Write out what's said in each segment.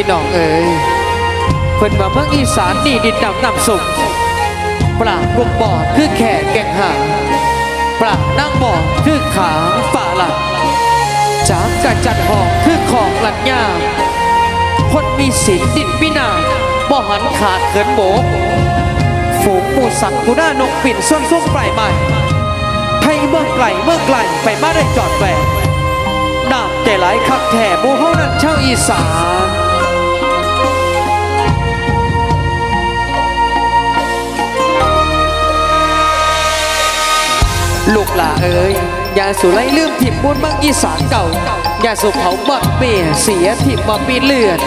พี่น้องเอ๋ยเพิ่นว่าเมืองอีสานนี่ดินดำน้ำสุกปลากุกบ่อคือแข่แก่งหางปลานั่งบ่อคือขาฝ่าหลังจากกระจัดหองคือของหลัดยาคนมีศีลดินพินาบ่หันขาดเขินโบกฝูงหมูสัตว์กูน่านกปิ่นส่วนส่งปลายใหม่ไทยเมื่อไกลเมื่อไกลไปมาได้จอดแหวกน้ำแต่หลายคักแท่หมู่เฮานั้นเช่าวอีสาน ลูกหลาเอ้ยอย่าสุไลลืมถิ่มบุญเมืองอีสานเก่า อย่าสุเขาบัดเมียเสียถิ่มมาปีเลือด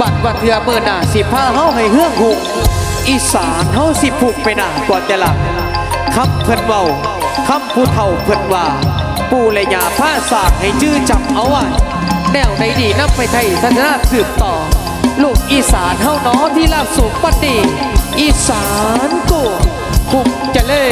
บัดว่าเถื่อเมื่อหน้าสิผ้าเฮาให้เฮืองหุงอีสานเฮาสิผูกไปหน้ากว่าแต่ละคำเพิ่นเว้าคำผู้เฒ่าเพิ่นว่า ปู่และยาผ้าสากให้จื้อจำเอาไว้แนวใดดีนำไปไทยศาสนาสืบต่อ ลูกอีสานเฮาน้อที่ลาบสูงปัดดีอีสานกูคุกเจะเล่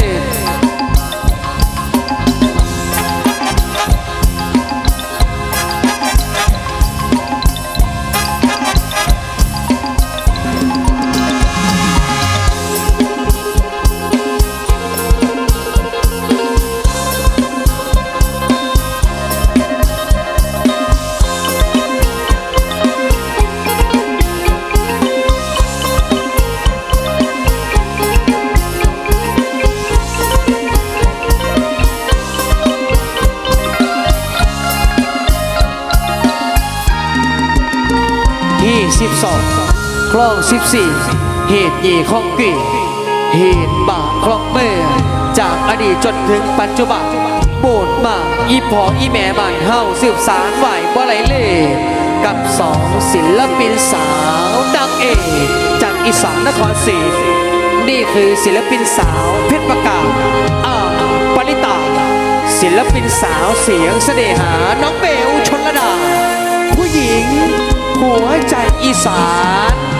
นที่12คลอง14เหตุยีของกีเหตุบาคลองเมื่อจากอดีตจนถึงปัจจุบันโบดมาอีพออีแม่บ้านเฮาสืบสารไหวบ่ไหลเล่กับสองศิลปินสาวดังเอกจากอีสานนครศรีนี่คือศิลปินสาวเพชรประกาศอาปริตาศิลปินสาวเสียงเสน่หาน้องเบลชนระดา ผู้หญิง หัวใจอีสาน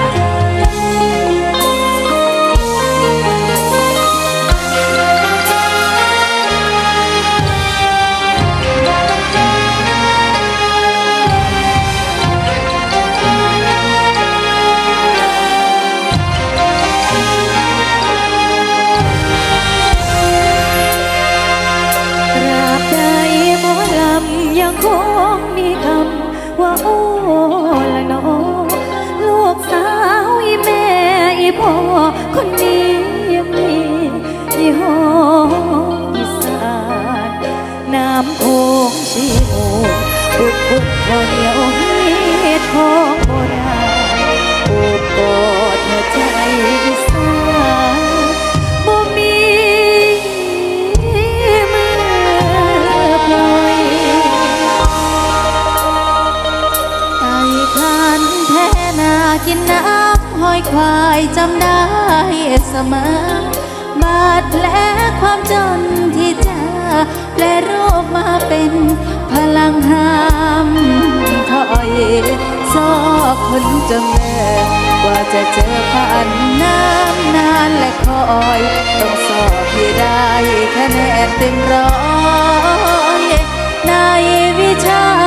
จำได้เสมอบาดแผลความจนที่เจะแปลรูปมาเป็นพลังห้ามถอยซอกคนจนแม่กว่าจะเจอผ่านน้ำนานและคอยต้องสอบที่ได้คะแนนเต็มร้อยในวิชา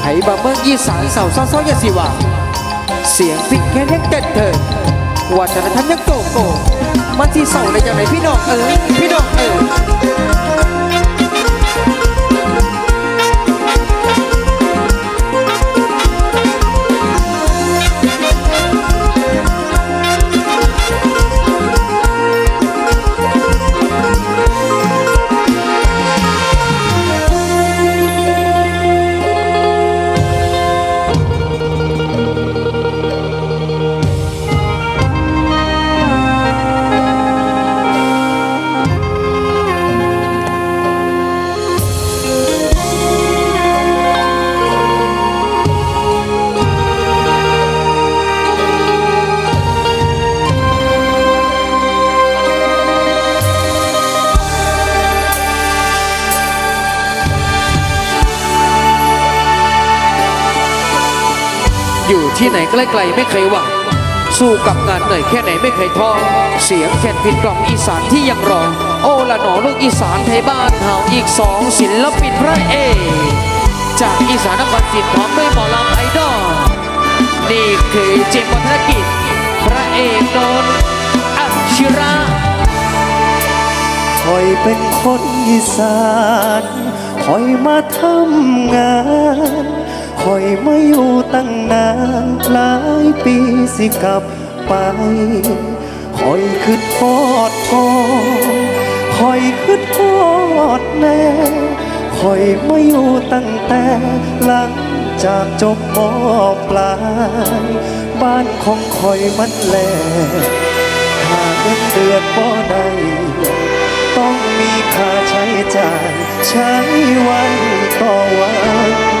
ไผ่บะเมืองอีสานเสาเศร้าๆอย่าสิว่า เสียงพิกแค่ยังเด็ดเถิดวัฒนธรรมยังโกโก้มันที่เศร้าได้ยังไงพี่น้องเอ๋ยพี่น้องเอ๋ย ที่ไหนใกล้ๆไม่เคยหวังสู้กับงานเหนื่อยแค่ไหนไม่เคยท้อเสียงแคนพินกล่องอีสานที่ยังรอโอละหนอลูกอีสานไทยบ้านเฮาอีกสองศิลปินพระเอกจากอีสานนครศรีพร้อมด้วยหมอลำไอดอลนี่คือเจมส์วัฒนกิจ พระเอกนนท์อัชิระคอยเป็นคนอีสานคอยมาทำงาน อยมาอยู่ตั้งนานหลายปีสิกลับไปคอยคืดทอดก่อคอยคืดทอดแน่คอยมาอยู่ตั้งแต่หลังจากจบมปลาย บ้านของคอยมันแหลหาเงินเดือนบ่ได้ต้องมีค่าใช้จ่ายใช้วันต่อวัน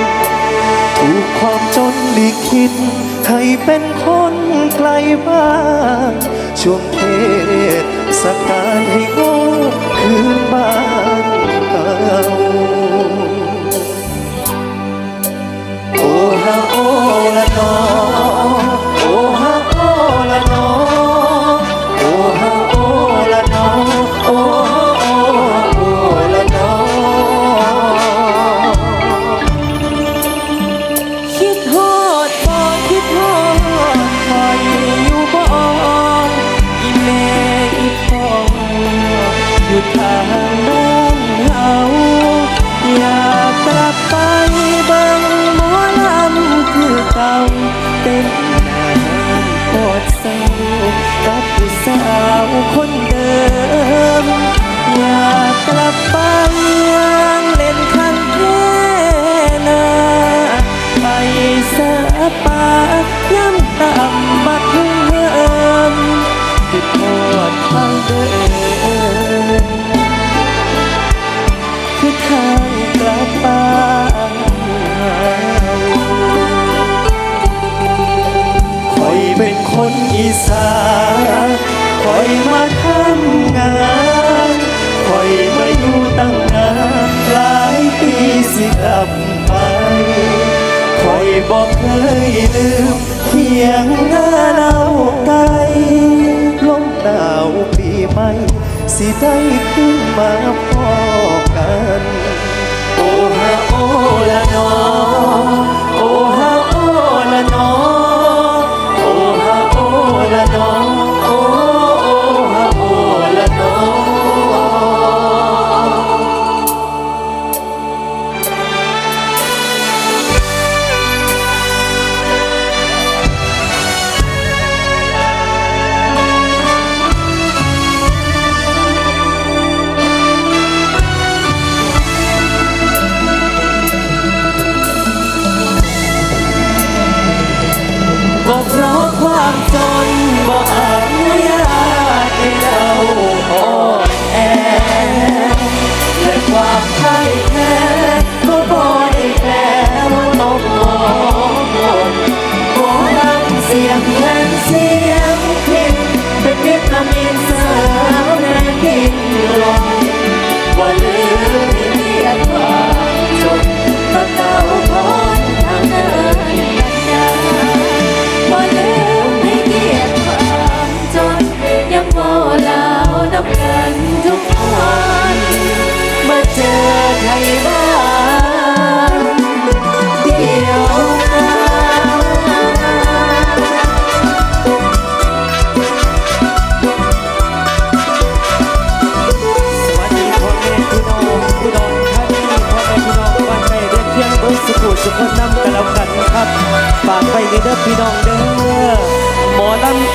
ถูกความจนลิขิตให้เป็นคนไกลบ้านช่วงเท กับบ้านคอยเป็นคนอีสานคอยมาทำงานคอยมาอยู่ตั้งนานหลายปีสิกลับไปคอยบอกเคยลืมเพียง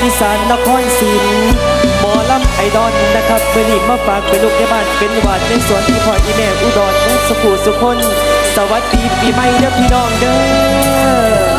อีสานนครศรีหมอลำไอดอนนะครับเมื่อนี้มาฝากเป็นลูกในบ้านเป็นหวานในสวนที่พ่ออีแม่อุดรสุขุสุคน สวัสดีปีใหม่เด้อพี่น้องเด้อ